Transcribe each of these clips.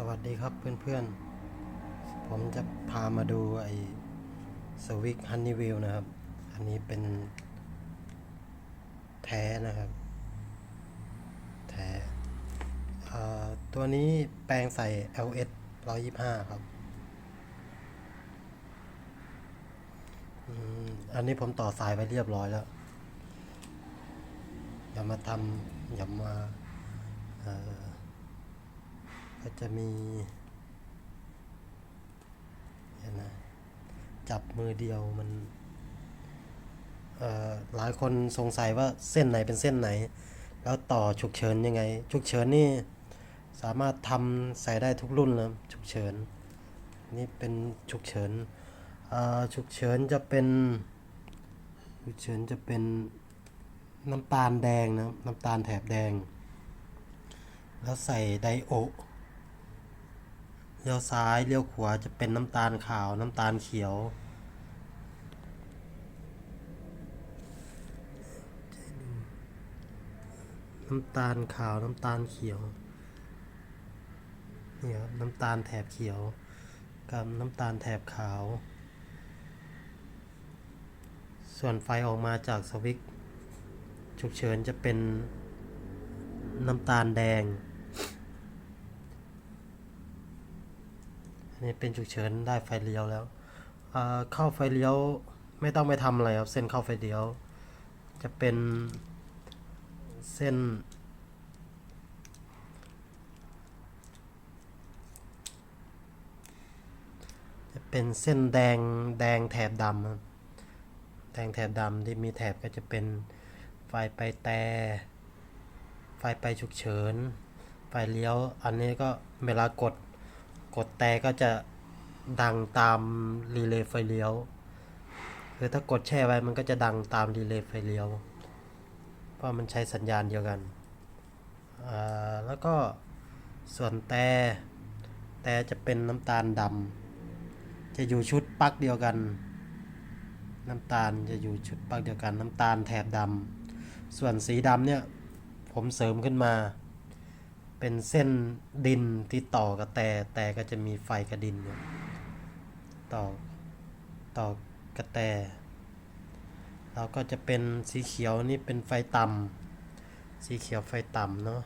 สวัสดีครับเพื่อนๆ ผมจะพามาดูไอ้สวิกฮันนี่วิลนะครับ อันนี้เป็น แท้นะครับ แท้เอ่อตัวนี้แปลงใส่ LS 125 ครับ อันนี้ผมต่อสายไว้เรียบร้อยแล้ว อย่ามาทำอย่ามาเอ่อ ก็จะมีนะจับมือเดียวมันหลายคนสงสัยว่าเส้นไหนเป็นเส้นไหน แล้วต่อฉุกเฉินยังไง ฉุกเฉินนี่สามารถทำใส่ได้ทุกรุ่นนะฉุกเฉิน นี่เป็นฉุกเฉินฉุกเฉินจะเป็นฉุกเฉินจะเป็นน้ำตาลแดงนะน้ำตาลแถบแดง แล้วใส่ไดโอ เลี้ยวซ้ายเลี้ยวขวาจะเป็นน้ำตาลขาวน้ำตาลเขียว น้ำตาลขาวน้ำตาลเขียวนี่ครับน้ำตาลแถบเขียวกับน้ำตาลแถบขาว ส่วนไฟออกมาจากสวิตช์ฉุกเฉินจะเป็นน้ำตาลแดง อันนี้เป็นฉุกเฉินได้ไฟเลี้ยวแล้วเข้าไฟเลี้ยวไม่ต้องไปทำอะไรครับ เส้นเข้าไฟเลี้ยว จะเป็นเส้น จะเป็นเส้นแดงแดงแถบดำแดงแถบดำที่มีแถบก็จะเป็นไฟไปแต่ไฟไปฉุกเฉิน ไฟเลี้ยว อันนี้ก็เวลากด กดแต่ก็จะดังตามรีเลย์ไฟเลี้ยว คือถ้ากดแช่ไว้มันก็จะดังตามรีเลย์ไฟเลี้ยว เพราะมันใช้สัญญาณเดียวกัน แล้วก็ส่วนแต่แต่จะเป็นน้ำตาลดำจะอยู่ชุดปลั๊กเดียวกัน น้ำตาลจะอยู่ชุดปลั๊กเดียวกัน น้ำตาลแถบดำส่วนสีดำเนี่ยผมเสริมขึ้นมา เป็นเส้นดินที่ต่อกับแต่แต่ก็จะมีไฟกับดินเนี่ยต่อต่อกับแต่แล้วก็จะเป็นสีเขียวนี่เป็นไฟต่ำสีเขียวไฟต่ำเนาะ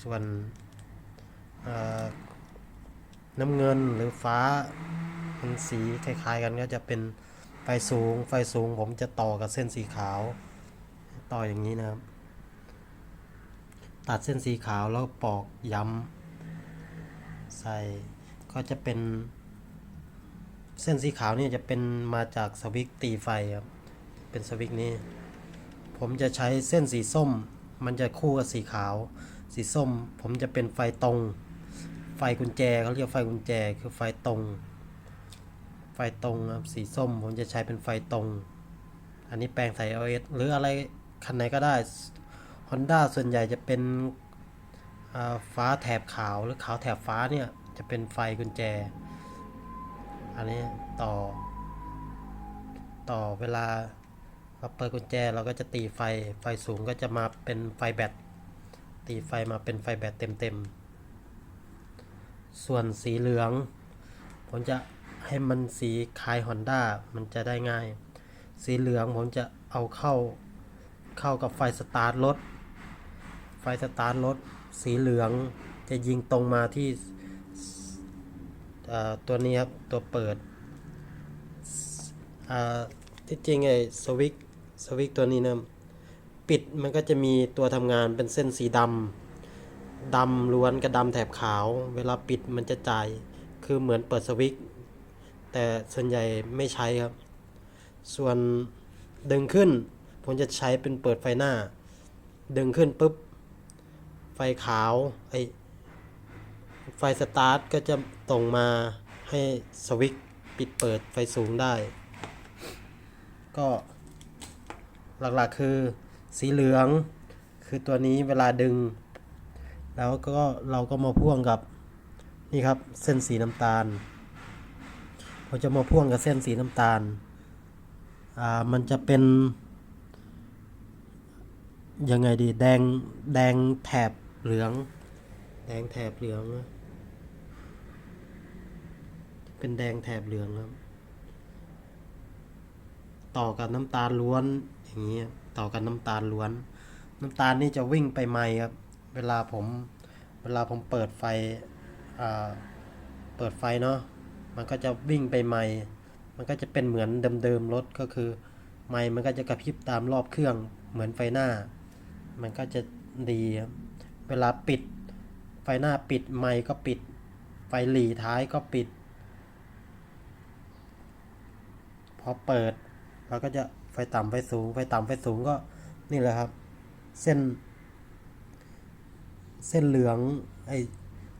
ส่วนน้ำเงินหรือฟ้ามันสีคล้ายๆกันก็จะเป็นไฟสูงไฟสูงผมจะต่อกับเส้นสีขาว ต่ออย่างนี้นะครับ ตัดเส้นสีขาวแล้วปอกย้ำใส่ก็จะเป็น เส้นสีขาวนี่จะเป็นมาจากสวิกตีไฟครับ เป็นสวิกนี้ ผมจะใช้เส้นสีส้ม มันจะคู่กับสีขาว สีส้ม ผมจะเป็นไฟตรง ไฟกุญแจเขาเรียกไฟกุญแจคือไฟตรง ไฟตรงครับสีส้ม ผมจะใช้เป็นไฟตรง อันนี้แปลงใส่ LS หรืออะไรคันไหนก็ได้ Honda ส่วนใหญ่จะเป็นฟ้าแถบขาวหรือขาวแถบฟ้าเนี่ยจะเป็นไฟกุญแจ อันนี้ต่อ ต่อเวลาเราเปิดกุญแจเราก็จะตีไฟไฟสูงก็จะมาเป็นไฟแบตตีไฟมาเป็นไฟแบตเต็มๆ ส่วนสีเหลือง ผมจะให้มันสีคล้าย Honda มันจะได้ง่าย สีเหลืองผมจะเอาเข้าเข้ากับไฟสตาร์ทรถ ฟสตาร์ทรถสีเหลือง จะยิงตรงมาที่ตัวนี้ครับ ตัวเปิดที่จริงไอ้สวิกสวิกตัวนี้นะปิดมันก็จะมีตัวทำงานเป็นเส้นสีดำดำล้วนกับดำแถบขาว เวลาปิดมันจะจ่ายคือเหมือนเปิดสวิกแต่ส่วนใหญ่ไม่ใช้ครับ ส่วนดึงขึ้น ผมจะใช้เป็นเปิดไฟหน้า ดึงขึ้นปุ๊บ ไฟขาวไอไฟสตาร์ทก็จะตรงมาให้สวิตช์ปิดเปิดไฟสูงได้ ก็หลักๆคือสีเหลืองคือตัวนี้เวลาดึง แล้วก็เราก็มาพ่วงกับนี่ครับเส้นสีน้ำตาลเราจะมาพ่วงกับเส้นสีน้ำตาลอ่ามันจะเป็นยังไงดีแดงแดงแถบ เหลือง แดงแถบเหลือง เป็นแดงแถบเหลืองครับ ต่อกับน้ำตาลล้วนอย่างนี้ต่อกับน้ำตาลล้วน น้ำตาลนี่จะวิ่งไปไมครับ เวลาผม เวลาผมเปิดไฟอ่าเปิดไฟเนาะ มันก็จะวิ่งไปไมมันก็จะเป็นเหมือนเดิมๆรถก็คือ ไมมันก็จะกระพริบตามรอบเครื่องเหมือนไฟหน้า มันก็จะดีครับ เวลาปิด ไฟหน้าปิดไมค์ก็ปิด ไฟหลีท้ายก็ปิด พอเปิดเราก็จะไฟต่ำไฟสูง ไฟต่ำไฟสูงก็นี่แหละครับ เส้น เส้นเหลืองไอ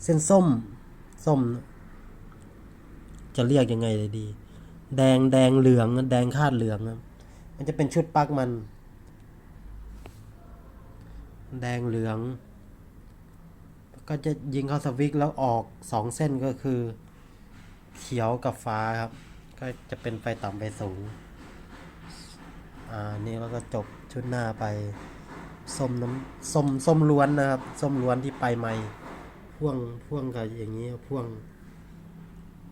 เส้นส้ม ส้ม จะเรียกยังไงเลยดี แดงแดงเหลืองแดงคาดเหลืองครับมันจะเป็นชุดปักมัน แดงเหลือง ก็จะยิงเข้าสวิตช์แล้วออกสองเส้นก็คือ เขียวกับฟ้าครับ ก็จะเป็นไฟต่ำไฟสูง อ่า นี่แล้วก็จบชุดหน้าไปส้มน้ำส้มส้มล้วนนะครับส้มล้วนที่ไปใหม่ พ่วงพ่วงกับอย่างนี้พ่วง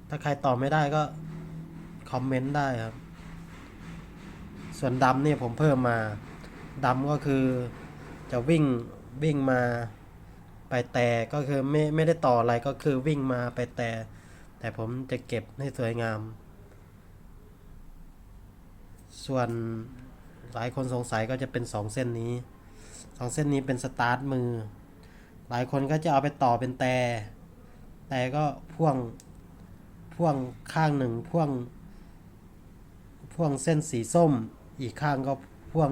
ถ้าใครตอบไม่ได้ก็ คอมเมนต์ได้ครับ ส่วนดำเนี่ยผมเพิ่มมาดำก็คือจะวิ่งวิ่งมา ไปแต่ก็คือไม่ไม่ได้ต่ออะไรก็คือวิ่งมาไปแต่ แต่ผมจะเก็บให้สวยงาม ส่วนหลายคนสงสัยก็จะเป็นสองเส้นนี้สองเส้นนี้เป็นสตาร์ทมือ หลายคนก็จะเอาไปต่อเป็นแต่แต่ก็พ่วงพ่วงข้างหนึ่งพ่วง พ่วงเส้นสีส้ม อีกข้างก็พ่วง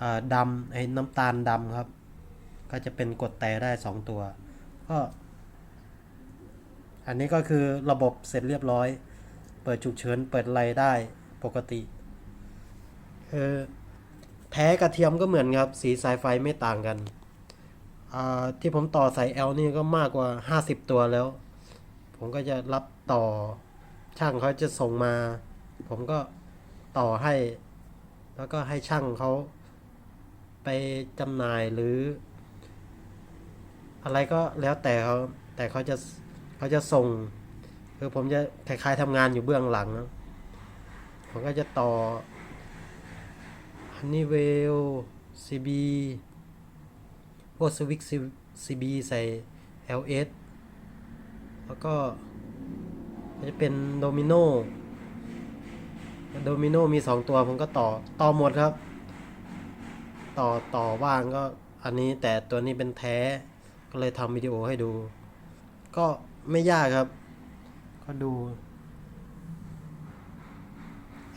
อ่าดำไอ้น้ำตาลดำครับ ก็จะเป็นกดแต่ได้สองตัว ก็ อันนี้ก็คือระบบเสร็จเรียบร้อย เปิดฉุกเฉินเปิดอะไรได้ปกติเออแท้กระเทียมก็เหมือนครับ สีสายไฟไม่ต่างกันที่ผมต่อสาย L นี่ก็มากกว่า 50 ตัวแล้ว ผมก็จะรับต่อช่างเขาจะส่งมา ผมก็ต่อให้ แล้วก็ให้ช่างเขาไปจำหน่ายหรือ อะไรก็แล้วแต่เขาแต่เขาจะเขาจะส่งคือผมจะคล้ายๆทำงานอยู่เบื้องหลังนะผมก็จะต่อ Honeywell CB พวกสวิก CB ใส่ LS แล้วก็จะเป็นโดมิโนโดมิโนมีสองตัวผมก็ต่อต่อหมดครับ ต่อต่อว่างก็อันนี้แต่ตัวนี้เป็นแท้ ก็เลยทำวิดีโอให้ดู ก็ไม่ยากครับ ก็ดู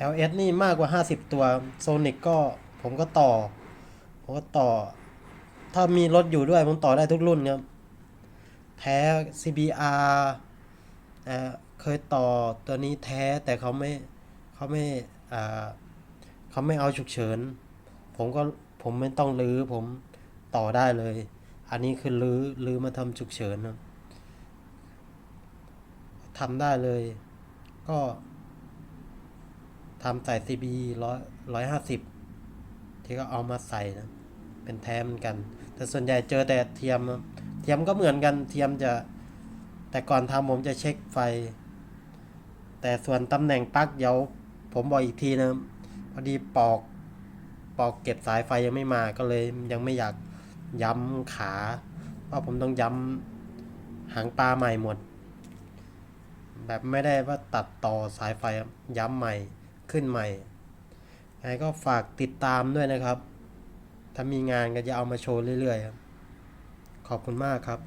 LS นี่มากกว่า 50 ตัว Sonic ก็ผมก็ต่อ ผมก็ต่อ ถ้ามีรถอยู่ด้วย ผมต่อได้ทุกรุ่นครับ แท้ CBR เเคยต่อตัวนี้แท้แต่เขาไม่เขาไม่เขาไม่เอาฉุกเฉิน ผมก็ผมไม่ต้องรื้อผมต่อได้เลย อันนี้คือรื้อรื้อมาทำฉุกเฉินทำได้เลย ก็ทำใส่ CB ร้อยร้อยห้าสิบที่ก็เอามาใส่นะ เป็นแท้เหมือนกัน แต่ส่วนใหญ่เจอแต่เทียม เทียมก็เหมือนกัน เทียมจะ แต่ก่อนทำผมจะเช็คไฟ แต่ส่วนตำแหน่งปลั๊กเดี๋ยวผมบอกอีกทีนะ พอดีปอก ปอกเก็บสายไฟยังไม่มา ก็เลยยังไม่อยาก ย้ำขาเพราะผมต้องย้ำหางปลาใหม่หมด แบบไม่ได้ว่าตัดต่อสายไฟย้ำใหม่ขึ้นใหม่ยังไงก็ฝากติดตามด้วยนะครับ ถ้ามีงานก็จะเอามาโชว์เรื่อยๆครับ ขอบคุณมากครับ